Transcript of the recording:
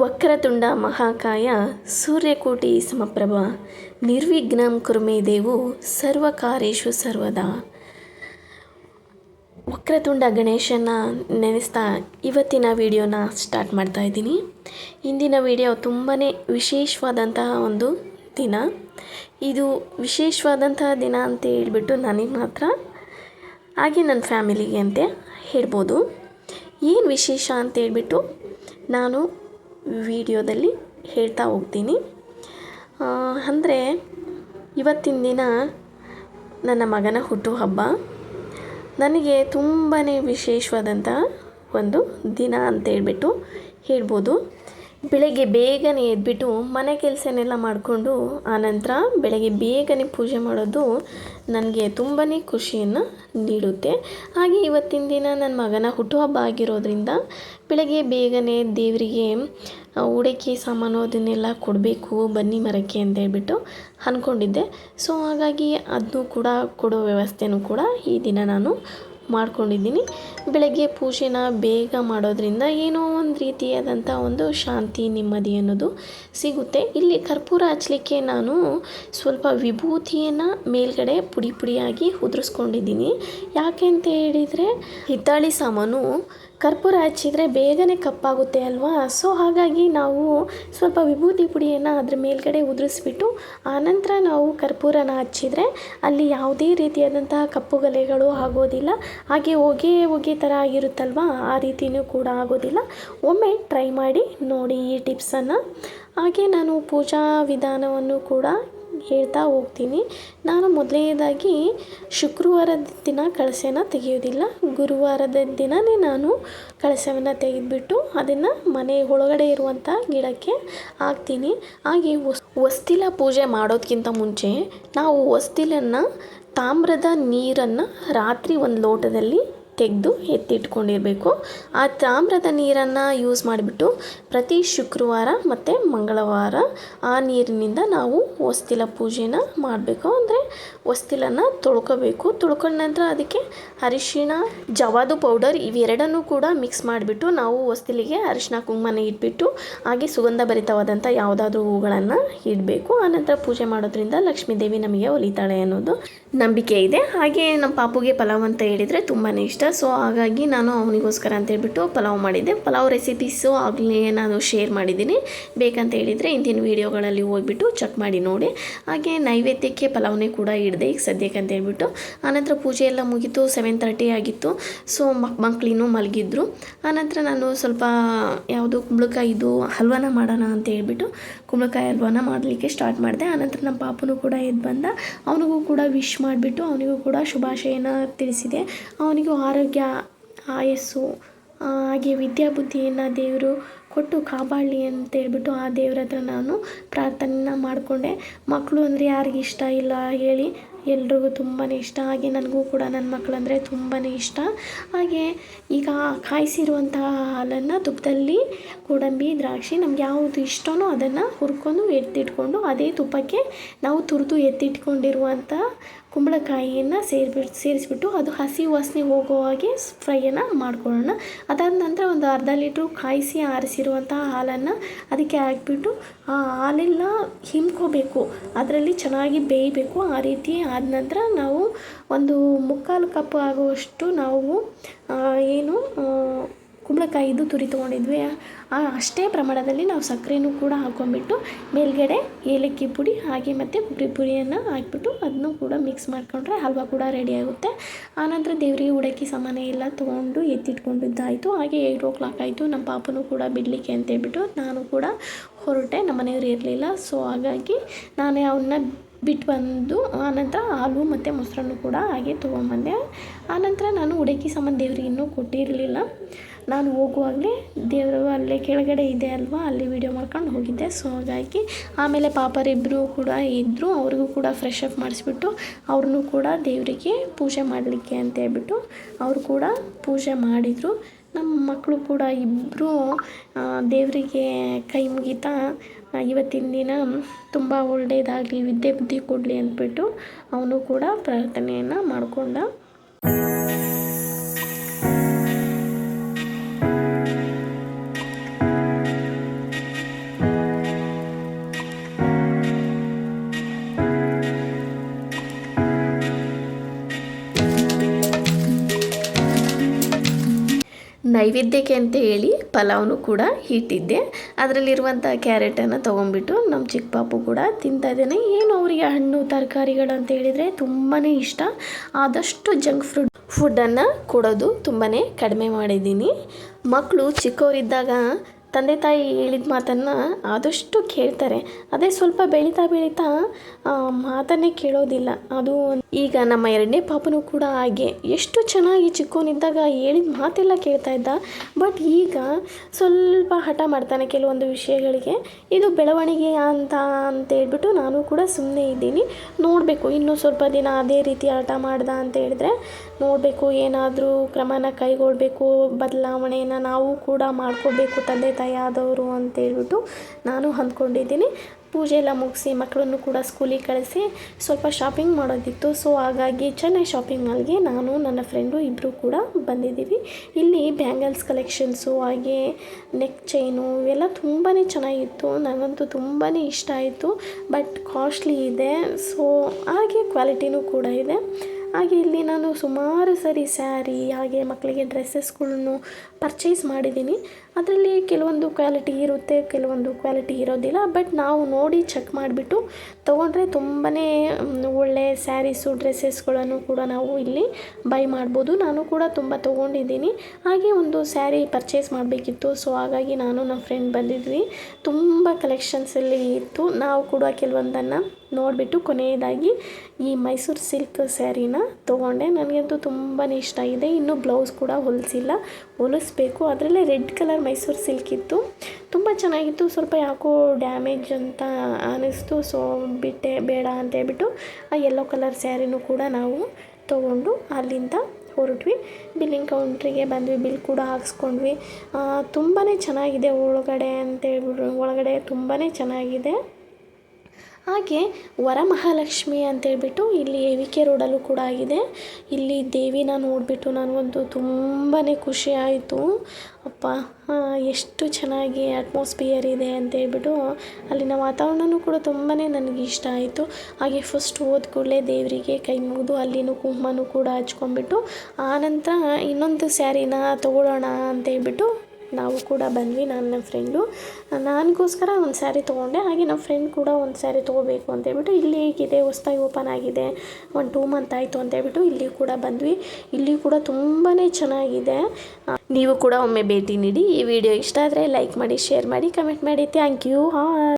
ವಕ್ರತುಂಡ ಮಹಾಕಾಯ ಸೂರ್ಯಕೋಟಿ ಸಮಪ್ರಭ ನಿರ್ವಿಘ್ನಂ ಕುರುಮೇ ದೇವು ಸರ್ವಕಾರೇಶು ಸರ್ವದಾ. ವಕ್ರತುಂಡ ಗಣೇಶನ ನೆನೆಸ್ತಾ ಇವತ್ತಿನ ವಿಡಿಯೋನ ಸ್ಟಾರ್ಟ್ ಮಾಡ್ತಾ ಇದ್ದೀನಿ. ಇಂದಿನ ವಿಡಿಯೋ ತುಂಬಾ ವಿಶೇಷವಾದಂತಹ ಒಂದು ದಿನ. ಇದು ವಿಶೇಷವಾದಂತಹ ದಿನ ಅಂತ ಹೇಳಿಬಿಟ್ಟು ನನಗೆ ಮಾತ್ರ, ಹಾಗೆ ನನ್ನ ಫ್ಯಾಮಿಲಿಗೆ ಅಂತ ಹೇಳ್ಬೋದು. ಏನು ವಿಶೇಷ ಅಂತ ಹೇಳಿಬಿಟ್ಟು ನಾನು ವಿಡಿಯೋದಲ್ಲಿ ಹೇಳ್ತಾ ಹೋಗ್ತೀನಿ. ಅಂದರೆ ಇವತ್ತಿನ ದಿನ ನನ್ನ ಮಗನ ಹುಟ್ಟುಹಬ್ಬ ನನಗೆ ತುಂಬಾ ವಿಶೇಷವಾದಂತಹ ಒಂದು ದಿನ ಅಂತ ಹೇಳ್ಬಿಟ್ಟು ಹೇಳ್ಬೋದು. ಬೆಳಗ್ಗೆ ಬೇಗನೆ ಎದ್ಬಿಟ್ಟು ಮನೆ ಕೆಲಸನೆಲ್ಲ ಮಾಡಿಕೊಂಡು ಆನಂತರ ಬೆಳಗ್ಗೆ ಬೇಗನೆ ಪೂಜೆ ಮಾಡೋದು ನನಗೆ ತುಂಬಾ ಖುಷಿಯನ್ನು ನೀಡುತ್ತೆ. ಹಾಗೆ ಇವತ್ತಿನ ದಿನ ನನ್ನ ಮಗನ ಹುಟ್ಟುಹಬ್ಬ ಆಗಿರೋದ್ರಿಂದ ಬೆಳಗ್ಗೆ ಬೇಗನೆ ದೇವರಿಗೆ ಉಡಕ್ಕೆ ಸಾಮಾನು ಅದನ್ನೆಲ್ಲ ಕೊಡಬೇಕು, ಬನ್ನಿ ಮರಕ್ಕೆ ಅಂತ ಹೇಳ್ಬಿಟ್ಟು ಅಂದ್ಕೊಂಡಿದ್ದೆ. ಸೊ ಹಾಗಾಗಿ ಅದನ್ನು ಕೂಡ ಕೊಡೋ ವ್ಯವಸ್ಥೆನೂ ಕೂಡ ಈ ದಿನ ನಾನು ಮಾಡ್ಕೊಂಡಿದ್ದೀನಿ. ಬೆಳಗ್ಗೆ ಪೂಜೆನ ಬೇಗ ಮಾಡೋದ್ರಿಂದ ಏನೋ ಒಂದು ರೀತಿಯಾದಂಥ ಒಂದು ಶಾಂತಿ, ನೆಮ್ಮದಿ ಅನ್ನೋದು ಸಿಗುತ್ತೆ. ಇಲ್ಲಿ ಕರ್ಪೂರ ಹಚ್ಚಲಿಕ್ಕೆ ನಾನು ಸ್ವಲ್ಪ ವಿಭೂತಿಯನ್ನು ಮೇಲ್ಗಡೆ ಪುಡಿ ಪುಡಿಯಾಗಿ ಉದುರಿಸ್ಕೊಂಡಿದ್ದೀನಿ. ಯಾಕೆ ಅಂತ ಹೇಳಿದರೆ ಹಿತ್ತಾಳಿ ಸಾಮಾನು ಕರ್ಪೂರ ಹಚ್ಚಿದರೆ ಬೇಗನೆ ಕಪ್ಪಾಗುತ್ತೆ ಅಲ್ವಾ? ಸೊ ಹಾಗಾಗಿ ನಾವು ಸ್ವಲ್ಪ ವಿಭೂತಿ ಪುಡಿಯನ್ನು ಅದ್ರ ಮೇಲ್ಗಡೆ ಉದುರಿಸ್ಬಿಟ್ಟು ಆನಂತರ ನಾವು ಕರ್ಪೂರನ ಹಚ್ಚಿದರೆ ಅಲ್ಲಿ ಯಾವುದೇ ರೀತಿಯಾದಂತಹ ಕಪ್ಪು ಗಲೆಗಳು ಆಗೋದಿಲ್ಲ. ಹಾಗೆ ಹೊಗೆ ಹೊಗೆ ಥರ ಆಗಿರುತ್ತಲ್ವಾ? ಆ ರೀತಿಯೂ ಕೂಡ ಆಗೋದಿಲ್ಲ. ಒಮ್ಮೆ ಟ್ರೈ ಮಾಡಿ ನೋಡಿ ಈ ಟಿಪ್ಸನ್ನು ಹಾಗೆ ನಾನು ಪೂಜಾ ವಿಧಾನವನ್ನು ಕೂಡ ಹೇಳ್ತಾ ಹೋಗ್ತೀನಿ. ನಾನು ಮೊದಲನೇದಾಗಿ ಶುಕ್ರವಾರದ ದಿನ ಕಳಸೆನ ತೆಗೆಯೋದಿಲ್ಲ ಗುರುವಾರದ ದಿನವೇ ನಾನು ಕಳಸವನ್ನು ತೆಗೆದುಬಿಟ್ಟು ಅದನ್ನು ಮನೆ ಒಳಗಡೆ ಇರುವಂಥ ಗಿಡಕ್ಕೆ ಹಾಕ್ತೀನಿ. ಹಾಗೆ ವಸ್ತಿಲ ಪೂಜೆ ಮಾಡೋದಕ್ಕಿಂತ ಮುಂಚೆ ನಾವು ಹೊಸ್ತಿಲನ್ನು ತಾಮ್ರದ ನೀರನ್ನು ರಾತ್ರಿ ಒಂದು ಲೋಟದಲ್ಲಿ ತೆಗೆದು ಎತ್ತಿಟ್ಕೊಂಡಿರಬೇಕು. ಆ ತಾಮ್ರದ ನೀರನ್ನು ಯೂಸ್ ಮಾಡಿಬಿಟ್ಟು ಪ್ರತಿ ಶುಕ್ರವಾರ ಮತ್ತು ಮಂಗಳವಾರ ಆ ನೀರಿನಿಂದ ನಾವು ಹೊಸ್ತಿಲ ಪೂಜೆನ ಮಾಡಬೇಕು. ಅಂದರೆ ಹೊಸ್ತಿಲನ್ನು ತೊಳ್ಕೊಬೇಕು. ತೊಳ್ಕೊಂಡ ನಂತರ ಅದಕ್ಕೆ ಅರಿಶಿಣ, ಜವಾದು ಪೌಡರ್ ಇವೆರಡನ್ನೂ ಕೂಡ ಮಿಕ್ಸ್ ಮಾಡಿಬಿಟ್ಟು ನಾವು ಹೊಸ್ತಿಲಿಗೆ ಅರಿಶಿಣ, ಕುಂಕುಮನ ಇಟ್ಬಿಟ್ಟು ಹಾಗೆ ಸುಗಂಧ ಭರಿತವಾದಂಥ ಯಾವುದಾದ್ರೂ ಹೂಗಳನ್ನು ಇಡಬೇಕು. ಆನಂತರ ಪೂಜೆ ಮಾಡೋದ್ರಿಂದ ಲಕ್ಷ್ಮೀ ದೇವಿ ನಮಗೆ ಒಲಿತಾಳೆ ಅನ್ನೋದು ನಂಬಿಕೆ ಇದೆ. ಹಾಗೆ ನಮ್ಮ ಪಾಪುಗೆ ಫಲವಂತ ಹೇಳಿದರೆ ತುಂಬಾ ಇಷ್ಟ. ಸೊ ಹಾಗಾಗಿ ನಾನು ಅವನಿಗೋಸ್ಕರ ಅಂತ ಹೇಳ್ಬಿಟ್ಟು ಪಲಾವ್ ಮಾಡಿದ್ದೆ. ಪಲಾವ್ ರೆಸಿಪೀಸು ಆಗಲೇ ನಾನು ಶೇರ್ ಮಾಡಿದ್ದೀನಿ. ಬೇಕಂತ ಹೇಳಿದರೆ ಇಂದಿನ ವೀಡಿಯೋಗಳಲ್ಲಿ ಹೋಗ್ಬಿಟ್ಟು ಚೆಕ್ ಮಾಡಿ ನೋಡಿ. ಹಾಗೆ ನೈವೇದ್ಯಕ್ಕೆ ಪಲಾವ್ನೇ ಕೂಡ ಹಿಡ್ದೆ ಈಗ ಸದ್ಯಕ್ಕೆ ಅಂತ ಹೇಳ್ಬಿಟ್ಟು ಆನಂತರ ಪೂಜೆ ಎಲ್ಲ ಮುಗಿತು ಸೆವೆನ್ ತರ್ಟಿ ಆಗಿತ್ತು. ಸೊ ಮಕ್ ಮಕ್ಕಳಿನೂ ಮಲಗಿದ್ರು. ಆನಂತರ ನಾನು ಸ್ವಲ್ಪ ಯಾವುದು ಕುಂಬಳಕಾಯಿದು ಹಲ್ವಾನ ಮಾಡೋಣ ಅಂತ ಹೇಳ್ಬಿಟ್ಟು ಕುಂಬಳಕಾಯಿ ಹಲ್ವಾನ ಮಾಡಲಿಕ್ಕೆ ಸ್ಟಾರ್ಟ್ ಮಾಡಿದೆ. ಆನಂತರ ನಮ್ಮ ಪಾಪನೂ ಕೂಡ ಎದ್ದು ಬಂದ. ಅವನಿಗೂ ಕೂಡ ವಿಶ್ ಮಾಡಿಬಿಟ್ಟು ಅವನಿಗೂ ಕೂಡ ಶುಭಾಶಯನ ತಿಳಿಸಿದೆ. ಅವನಿಗೂ ಆರೋಗ್ಯ, ಆಯಸ್ಸು ಹಾಗೆ ವಿದ್ಯಾಬುದ್ಧಿಯನ್ನು ದೇವರು ಕೊಟ್ಟು ಕಾಪಾಡಲಿ ಅಂತ ಹೇಳ್ಬಿಟ್ಟು ಆ ದೇವ್ರ ಹತ್ರ ನಾನು ಪ್ರಾರ್ಥನೆ ಮಾಡಿಕೊಂಡೆ. ಮಕ್ಕಳು ಅಂದರೆ ಯಾರಿಗೆ ಇಷ್ಟ ಇಲ್ಲ ಹೇಳಿ ಎಲ್ರಿಗೂ ತುಂಬಾ ಇಷ್ಟ. ಹಾಗೆ ನನಗೂ ಕೂಡ ನನ್ನ ಮಕ್ಕಳಂದರೆ ತುಂಬಾ ಇಷ್ಟ. ಹಾಗೆ ಈಗ ಕಾಯಿಸಿರುವಂತಹ ಹಾಲನ್ನು ತುಪ್ಪದಲ್ಲಿ ಗೋಡಂಬಿ, ದ್ರಾಕ್ಷಿ ನಮ್ಗೆ ಯಾವುದು ಇಷ್ಟವೋ ಅದನ್ನು ಹುರ್ಕೊಂಡು ಎತ್ತಿಟ್ಕೊಂಡು ಅದೇ ತುಪ್ಪಕ್ಕೆ ನಾವು ತುರಿದು ಎತ್ತಿಟ್ಕೊಂಡಿರುವಂಥ ಕುಂಬಳಕಾಯಿಯನ್ನು ಸೇರಿಬಿಟ್ಟು ಸೇರಿಸಿಬಿಟ್ಟು ಅದು ಹಸಿ ವಾಸನೆ ಹೋಗೋ ಹಾಗೆ ಫ್ರೈಯನ್ನು ಮಾಡ್ಕೊಳ್ಳೋಣ. ಅದಾದ ನಂತರ ಒಂದು ಅರ್ಧ ಲೀಟ್ರು ಕಾಯಿಸಿ ಆರಿಸಿರುವಂಥ ಹಾಲನ್ನು ಅದಕ್ಕೆ ಹಾಕ್ಬಿಟ್ಟು ಆ ಹಾಲೆಲ್ಲ ಹಿಂಕೋಬೇಕು ಅದರಲ್ಲಿ ಚೆನ್ನಾಗಿ ಬೇಯಬೇಕು ಆ ರೀತಿ ಆದ ನಂತರ ನಾವು ಒಂದು ಮುಕ್ಕಾಲು ಕಪ್ ಆಗುವಷ್ಟು ನಾವು ಏನು ಕುಂಬಳಕಾಯಿದು ತುರಿ ತೊಗೊಂಡಿದ್ವಿ. ಅಷ್ಟೇ ಪ್ರಮಾಣದಲ್ಲಿ ನಾವು ಸಕ್ಕರೆನೂ ಕೂಡ ಹಾಕ್ಕೊಂಬಿಟ್ಟು ಮೇಲ್ಗಡೆ ಏಲಕ್ಕಿ ಪುಡಿ, ಹಾಗೆ ಮತ್ತು ಕೊಬ್ಬರಿ ಪುಡಿಯನ್ನು ಹಾಕ್ಬಿಟ್ಟು ಅದನ್ನು ಕೂಡ ಮಿಕ್ಸ್ ಮಾಡಿಕೊಂಡ್ರೆ ಹಲ್ವಾ ಕೂಡ ರೆಡಿ ಆಗುತ್ತೆ. ಆನಂತರ ದೇವರಿಗೆ ಉಡಕ್ಕಿ ಸಾಮಾನು ಎಲ್ಲ ತೊಗೊಂಡು ಎತ್ತಿಟ್ಕೊಂಡಿದ್ದಾಯಿತು ಹಾಗೆ ಏಯ್ಟ್ ಓ ಕ್ಲಾಕ್ ಆಯಿತು. ನಮ್ಮ ಪಾಪನೂ ಕೂಡ ಬಿಡಲಿಕ್ಕೆ ಅಂತೇಳ್ಬಿಟ್ಟು ನಾನು ಕೂಡ ಹೊರಟೆ. ನಮ್ಮ ಮನೆಯವರು ಇರಲಿಲ್ಲ. ಸೊ ಹಾಗಾಗಿ ನಾನೇ ಅವನ್ನ ಬಿಟ್ಟು ಬಂದು ಆನಂತರ ಹಾಲು ಮತ್ತು ಮೊಸರನ್ನು ಕೂಡ ಹಾಗೆ ತೊಗೊಂಬಂದೆ. ಆನಂತರ ನಾನು ಉಡಕ್ಕಿ ಸಾಮಾನು ದೇವ್ರಿಗೆ ಇನ್ನೂ ಕೊಟ್ಟಿರಲಿಲ್ಲ. ನಾನು ಹೋಗುವಾಗಲೇ ದೇವರು ಅಲ್ಲೇ ಕೆಳಗಡೆ ಇದೆ ಅಲ್ವಾ, ಅಲ್ಲಿ ವೀಡಿಯೋ ಮಾಡ್ಕೊಂಡು ಹೋಗಿದ್ದೆ. ಸೊ ಹಾಗಾಗಿ ಆಮೇಲೆ ಪಾಪರಿಬ್ಬರು ಕೂಡ ಇದ್ದರು ಅವ್ರಿಗೂ ಕೂಡ ಫ್ರೆಶ್ ಅಪ್ ಮಾಡಿಸ್ಬಿಟ್ಟು, ಅವ್ರನ್ನೂ ಕೂಡ ದೇವರಿಗೆ ಪೂಜೆ ಮಾಡಲಿಕ್ಕೆ ಅಂತ ಹೇಳ್ಬಿಟ್ಟು, ಅವರು ಕೂಡ ಪೂಜೆ ಮಾಡಿದರು. ನಮ್ಮ ಮಕ್ಕಳು ಕೂಡ ಇಬ್ಬರೂ ದೇವರಿಗೆ ಕೈ ಮುಗಿತಾ ಇವತ್ತಿನ ದಿನ ತುಂಬ ಒಳ್ಳೆಯದಾಗಲಿ ವಿದ್ಯೆ ಬುದ್ಧಿ ಕೊಡಲಿ ಅಂದ್ಬಿಟ್ಟು ಅವನು ಕೂಡ ಪ್ರಾರ್ಥನೆಯನ್ನು ಮಾಡಿಕೊಂಡ. ನೈವೇದ್ಯಕ್ಕೆ ಅಂತ ಹೇಳಿ ಪಲಾವ್ನು ಕೂಡ ಇಟ್ಟಿದ್ದೆ. ಅದರಲ್ಲಿರುವಂಥ ಕ್ಯಾರೆಟನ್ನು ತೊಗೊಂಡ್ಬಿಟ್ಟು ನಮ್ಮ ಚಿಕ್ಕ ಪಾಪು ಕೂಡ ತಿಂತಾ ಏನು ಅವರಿಗೆ ಹಣ್ಣು, ತರಕಾರಿಗಳು ಅಂತ ಹೇಳಿದರೆ ತುಂಬಾ ಇಷ್ಟ. ಆದಷ್ಟು ಜಂಕ್ ಫ್ರೂಟ್ ಫುಡ್ಡನ್ನು ಕೊಡೋದು ತುಂಬಾ ಕಡಿಮೆ ಮಾಡಿದ್ದೀನಿ. ಮಕ್ಕಳು ಚಿಕ್ಕವರಿದ್ದಾಗ ತಂದೆ ತಾಯಿ ಹೇಳಿದ ಮಾತನ್ನು ಆದಷ್ಟು ಕೇಳ್ತಾರೆ. ಅದೇ ಸ್ವಲ್ಪ ಬೆಳೀತಾ ಬೆಳೀತಾ ಮಾತನ್ನೇ ಕೇಳೋದಿಲ್ಲ. ಅದು ಈಗ ನಮ್ಮ ಎರಡನೇ ಪಾಪನೂ ಕೂಡ ಹಾಗೆ. ಎಷ್ಟು ಚೆನ್ನಾಗಿ ಚಿಕ್ಕವನಿದ್ದಾಗ ಹೇಳಿದ ಮಾತೆಲ್ಲ ಕೇಳ್ತಾ ಇದ್ದ. ಬಟ್ ಈಗ ಸ್ವಲ್ಪ ಹಠ ಮಾಡ್ತಾನೆ ಕೆಲವೊಂದು ವಿಷಯಗಳಿಗೆ. ಇದು ಬೆಳವಣಿಗೆ ಅಂತ ಅಂತ ಹೇಳ್ಬಿಟ್ಟು ನಾನು ಕೂಡ ಸುಮ್ಮನೆ ಇದ್ದೀನಿ. ನೋಡಬೇಕು, ಇನ್ನೂ ಸ್ವಲ್ಪ ದಿನ ಅದೇ ರೀತಿ ಹಠ ಮಾಡ್ದ ಅಂತ ಹೇಳಿದ್ರೆ ನೋಡಬೇಕು, ಏನಾದರೂ ಕ್ರಮನ ಕೈಗೊಳ್ಳಬೇಕು ಬದಲಾವಣೆಯನ್ನು ನಾವು ಕೂಡ ಮಾಡ್ಕೋಬೇಕು ತಂದೆ ತಾಯಿ ಆದವರು ಅಂತ ಹೇಳ್ಬಿಟ್ಟು ನಾನು ಅಂದ್ಕೊಂಡಿದ್ದೀನಿ. ಪೂಜೆ ಎಲ್ಲ ಮುಗಿಸಿ ಮಕ್ಕಳನ್ನು ಕೂಡ ಸ್ಕೂಲಿಗೆ ಕಳಿಸಿ ಸ್ವಲ್ಪ ಶಾಪಿಂಗ್ ಮಾಡೋದಿತ್ತು. ಸೊ ಹಾಗಾಗಿ ಚೆನ್ನೈ ಶಾಪಿಂಗ್ ಮಾಲ್ಗೆ ನಾನು, ನನ್ನ ಫ್ರೆಂಡು ಇಬ್ಬರು ಕೂಡ ಬಂದಿದ್ದೀವಿ. ಇಲ್ಲಿ ಬ್ಯಾಂಗಲ್ಸ್ ಕಲೆಕ್ಷನ್ಸು ಹಾಗೆ ನೆಕ್ ಚೈನು ಇವೆಲ್ಲ ತುಂಬಾ ಚೆನ್ನಾಗಿತ್ತು. ನನಗಂತೂ ತುಂಬಾ ಇಷ್ಟ ಆಯಿತು. ಬಟ್ ಕಾಸ್ಟ್ಲಿ ಇದೆ. ಸೊ ಹಾಗೆ ಕ್ವಾಲಿಟಿನೂ ಕೂಡ ಇದೆ. ಹಾಗೆ ಇಲ್ಲಿ ನಾನು ಸುಮಾರು ಸರಿ ಸ್ಯಾರಿ ಹಾಗೆ ಮಕ್ಕಳಿಗೆ ಡ್ರೆಸ್ಸಸ್ಗಳನ್ನು ಪರ್ಚೇಸ್ ಮಾಡಿದ್ದೀನಿ. ಅದರಲ್ಲಿ ಕೆಲವೊಂದು ಕ್ವಾಲಿಟಿ ಇರುತ್ತೆ, ಕೆಲವೊಂದು ಕ್ವಾಲಿಟಿ ಇರೋದಿಲ್ಲ. ಬಟ್ ನಾವು ನೋಡಿ ಚೆಕ್ ಮಾಡಿಬಿಟ್ಟು ತೊಗೊಂಡ್ರೆ ತುಂಬಾ ಒಳ್ಳೆ ಸ್ಯಾರೀಸು ಡ್ರೆಸ್ಸಸ್ಗಳನ್ನು ಕೂಡ ನಾವು ಇಲ್ಲಿ ಬೈ ಮಾಡ್ಬೋದು. ನಾನು ಕೂಡ ತುಂಬ ತೊಗೊಂಡಿದ್ದೀನಿ. ಹಾಗೆ ಒಂದು ಸ್ಯಾರಿ ಪರ್ಚೇಸ್ ಮಾಡಬೇಕಿತ್ತು. ಸೊ ಹಾಗಾಗಿ ನಾನು ನಮ್ಮ ಫ್ರೆಂಡ್ ಬಂದಿದ್ವಿ. ತುಂಬ ಕಲೆಕ್ಷನ್ಸಲ್ಲಿ ಇತ್ತು. ನಾವು ಕೂಡ ಕೆಲವೊಂದನ್ನು ನೋಡಿಬಿಟ್ಟು ಕೊನೆಯದಾಗಿ ಈ ಮೈಸೂರು ಸಿಲ್ಕ್ ಸ್ಯಾರಿನ ತೊಗೊಂಡೆ. ನನಗಂತೂ ತುಂಬಾ ಇಷ್ಟ ಆಗಿದೆ ಇನ್ನೂ ಬ್ಲೌಸ್ ಕೂಡ ಹೊಲಿಸಿಲ್ಲ. ಹೊಲಿಸ್ಬೇಕು. ಅದರಲ್ಲೇ ರೆಡ್ ಕಲರ್ ಮೈಸೂರು ಸಿಲ್ಕ್ ಇತ್ತು. ತುಂಬ ಚೆನ್ನಾಗಿತ್ತು. ಸ್ವಲ್ಪ ಯಾಕೋ ಡ್ಯಾಮೇಜ್ ಅಂತ ಅನ್ನಿಸ್ತು ಸೊ ಬಿಟ್ಟೆ, ಬೇಡ ಅಂತ ಹೇಳ್ಬಿಟ್ಟು ಆ ಯೆಲ್ಲೋ ಕಲರ್ ಸ್ಯಾರಿನೂ ಕೂಡ ನಾವು ತೊಗೊಂಡು ಅಲ್ಲಿಂದ ಹೊರಟ್ವಿ. ಬಿಲ್ಲಿಂಗ್ ಕೌಂಟ್ರಿಗೆ ಬಂದ್ವಿ. ಬಿಲ್ ಕೂಡ ಹಾಕ್ಸ್ಕೊಂಡ್ವಿ. ತುಂಬಾ ಚೆನ್ನಾಗಿದೆ ಒಳಗಡೆ ಅಂತ ಹೇಳ್ಬಿಟ್ಟು, ಒಳಗಡೆ ತುಂಬಾ ಚೆನ್ನಾಗಿದೆ. ಹಾಗೆ ವರಮಹಾಲಕ್ಷ್ಮಿ ಅಂತೇಳ್ಬಿಟ್ಟು ಇಲ್ಲಿ ವಿ ಕೆ ರೋಡಲ್ಲೂ ಕೂಡ ಆಗಿದೆ. ಇಲ್ಲಿ ದೇವಿನ ನೋಡಿಬಿಟ್ಟು ನನಗಂತೂ ತುಂಬಾ ಖುಷಿ ಆಯಿತು. ಅಪ್ಪ ಎಷ್ಟು ಚೆನ್ನಾಗಿ ಅಟ್ಮಾಸ್ಫಿಯರ್ ಇದೆ ಅಂತೇಳ್ಬಿಟ್ಟು ಅಲ್ಲಿನ ವಾತಾವರಣವೂ ಕೂಡ ತುಂಬಾ ನನಗೆ ಇಷ್ಟ ಆಯಿತು. ಹಾಗೆ ಫಸ್ಟ್ ಹೋದ ಕೂಡಲೇ ದೇವರಿಗೆ ಕೈ ಮುಗಿದು ಅಲ್ಲಿನೂ ಕುಂಕುಮನೂ ಕೂಡ ಹಚ್ಕೊಂಬಿಟ್ಟು ಆನಂತರ ಇನ್ನೊಂದು ಸ್ಯಾರಿನ ತೊಗೊಳ್ಳೋಣ ಅಂತೇಳ್ಬಿಟ್ಟು ನಾವು ಕೂಡ ಬಂದ್ವಿ, ನಾನು ನನ್ನ ಫ್ರೆಂಡು ನನಗೋಸ್ಕರ ಒಂದು ಸ್ಯಾರಿ ತೊಗೊಂಡೆ, ಹಾಗೆ ನಮ್ಮ ಫ್ರೆಂಡ್ ಕೂಡ ಒಂದು ಸ್ಯಾರಿ ತೊಗೋಬೇಕು ಅಂತೇಳ್ಬಿಟ್ಟು ಇಲ್ಲಿ ಹೇಗಿದೆ, ಹೊಸ್ದಾಗಿ ಓಪನ್ ಆಗಿದೆ, ಒಂದು ಟೂ ಮಂತ್ ಆಯಿತು ಅಂತೇಳ್ಬಿಟ್ಟು ಇಲ್ಲಿ ಕೂಡ ಬಂದ್ವಿ. ಇಲ್ಲಿ ಕೂಡ ತುಂಬಾ ಚೆನ್ನಾಗಿದೆ. ನೀವು ಕೂಡ ಒಮ್ಮೆ ಭೇಟಿ ನೀಡಿ ಈ ವಿಡಿಯೋ ಇಷ್ಟ ಆದರೆ ಲೈಕ್ ಮಾಡಿ ಶೇರ್ ಮಾಡಿ ಕಮೆಂಟ್ ಮಾಡಿ. Thank you hi